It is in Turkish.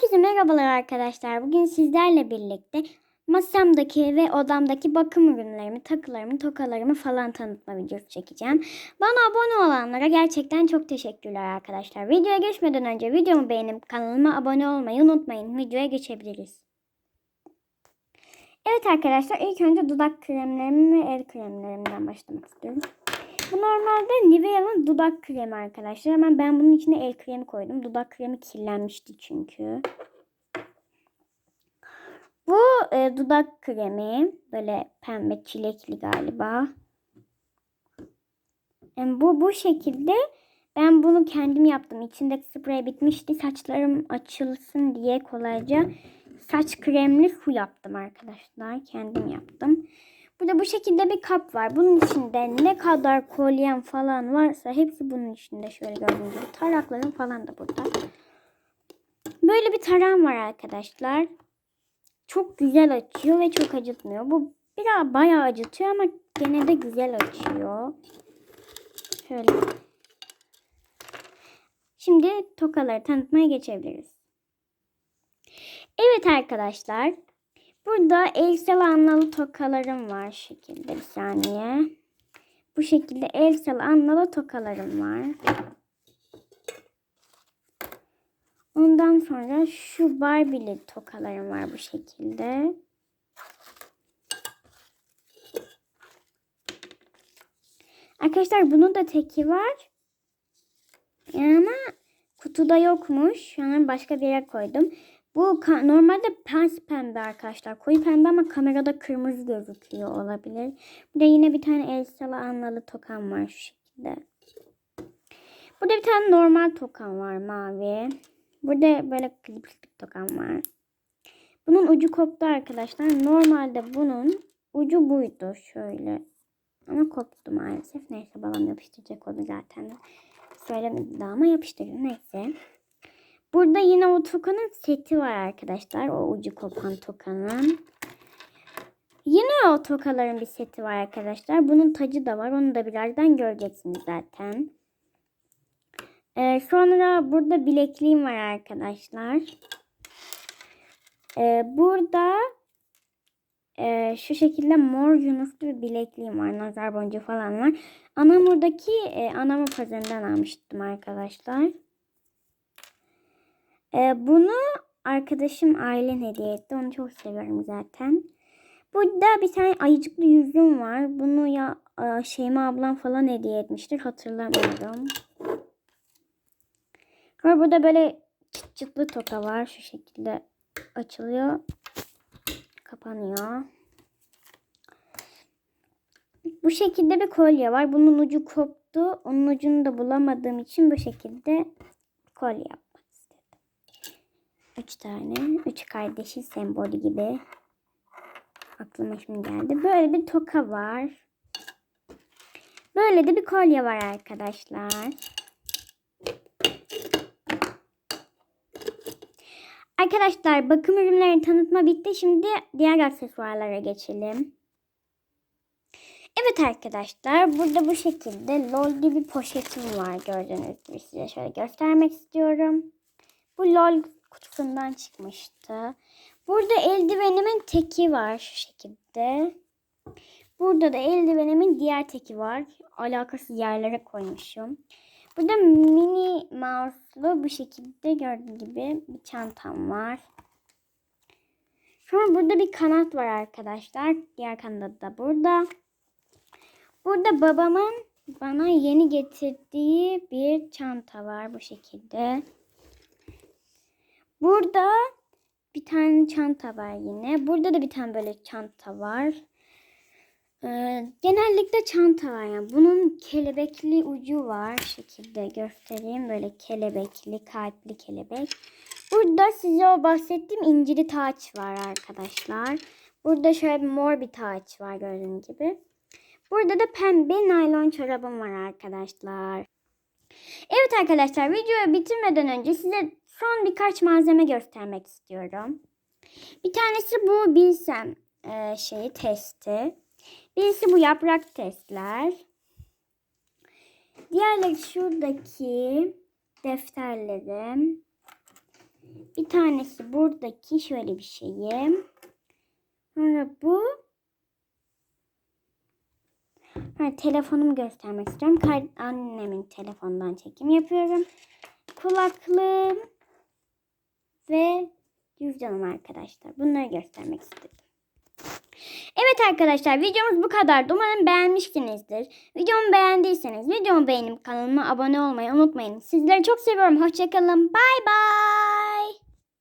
Herkese merhabalar arkadaşlar. Bugün sizlerle birlikte masamdaki ve odamdaki bakım ürünlerimi, takılarımı, tokalarımı falan tanıtma videosu çekeceğim. Bana abone olanlara gerçekten çok teşekkürler arkadaşlar. Videoya geçmeden önce videomu beğenip kanalıma abone olmayı unutmayın. Videoya geçebiliriz. Evet arkadaşlar ilk önce dudak kremlerimi ve el kremlerimden başlamak istiyorum. Bu normalde Nivea'nın dudak kremi arkadaşlar. Hemen ben bunun içine el kremi koydum. Dudak kremi kirlenmişti çünkü. Bu e, dudak kremi böyle pembe çilekli galiba. Yani bu bu şekilde ben bunu kendim yaptım. İçindeki sprey bitmişti. Saçlarım açılsın diye kolayca saç kremli su yaptım arkadaşlar. Kendim yaptım. Burada bu şekilde bir kap var. Bunun içinde ne kadar kolyem falan varsa hepsi bunun içinde. Şöyle gördüğünüz gibi taraklarım falan da burada. Böyle bir taram var arkadaşlar. Çok güzel açıyor ve çok acıtmıyor. Bu biraz bayağı acıtıyor ama gene de güzel açıyor. Şöyle. Şimdi tokaları tanıtmaya geçebiliriz. Evet arkadaşlar. Burada Elsel anlalı tokalarım var şekilde bir saniye. Bu şekilde Elsel anlalı tokalarım var. Ondan sonra şu Barbie'li tokalarım var bu şekilde. Arkadaşlar bunun da teki var. Ama kutuda yokmuş. Şu an başka bir yere koydum. Bu normalde pens pembe arkadaşlar. Koyu pembe ama kamerada kırmızı gözüküyor olabilir. Burada yine bir tane Elsa'lı anlalı tokam var şu şekilde. Burada bir tane normal tokam var mavi. Burada böyle kliplik tokam var. Bunun ucu koptu arkadaşlar. Normalde bunun ucu buydu şöyle. Ama koptu maalesef. Neyse babam yapıştıracak onu zaten. Söylemedi daha ama yapıştırıyor. Neyse. Burada yine o tokanın seti var arkadaşlar. O ucu kopan tokanın. Yine o tokaların bir seti var arkadaşlar. Bunun tacı da var. Onu da birazdan göreceksiniz zaten. Ee, sonra burada bilekliğim var arkadaşlar. Ee, burada e, şu şekilde mor yunuslu bir bilekliğim var. Nazar boncuğu falan var. Anamur'daki e, Anamur pazarından almıştım arkadaşlar. Ee, bunu arkadaşım Aylin hediye etti. Onu çok seviyorum zaten. Burada bir tane ayıcıklı yüzüm var. Bunu ya Şeyma ablam falan hediye etmiştir. Hatırlamıyorum. Sonra burada böyle çıt çıtlı toka var. Şu şekilde açılıyor. Kapanıyor. Bu şekilde bir kolye var. Bunun ucu koptu. Onun ucunu da bulamadığım için bu şekilde kolye yaptım. Üç tane. Üç kardeşi sembolü gibi. Aklıma şimdi geldi. Böyle bir toka var. Böyle de bir kolye var arkadaşlar. Arkadaşlar bakım ürünlerini tanıtma bitti. Şimdi diğer aksesuarlara geçelim. Evet arkadaşlar burada bu şekilde lol gibi poşetim var gördüğünüz gibi size şöyle göstermek istiyorum. Bu lol kutusundan çıkmıştı. Burada eldivenimin teki var şu şekilde. Burada da eldivenimin diğer teki var. Alakasız yerlere koymuşum. Burada mini mouse'lu bu şekilde gördüğünüz gibi bir çantam var. Sonra burada bir kanat var arkadaşlar. Diğer kanat da burada. Burada babamın bana yeni getirdiği bir çanta var bu şekilde. Burada bir tane çanta var yine. Burada da bir tane böyle çanta var. Ee, genellikle çanta var yani. Bunun kelebekli ucu var. Şekilde göstereyim. Böyle kelebekli, kalpli kelebek. Burada size o bahsettiğim incili taç var arkadaşlar. Burada şöyle bir mor bir taç var gördüğünüz gibi. Burada da pembe naylon çorabım var arkadaşlar. Evet arkadaşlar videoyu bitirmeden önce size son birkaç malzeme göstermek istiyorum. Bir tanesi bu bilsem e, şeyi testi. Birisi bu yaprak testler. Diğerleri şuradaki defterlerim. Bir tanesi buradaki şöyle bir şeyim. Sonra bu. Ha, telefonumu göstermek istiyorum. Annemin telefonundan çekim yapıyorum. Kulaklığım ve cüzdanım arkadaşlar. Bunları göstermek istedim. Evet arkadaşlar videomuz bu kadardı. Umarım beğenmişsinizdir. Videomu beğendiyseniz videomu beğenip kanalıma abone olmayı unutmayın. Sizleri çok seviyorum. Hoşçakalın. Bay bay.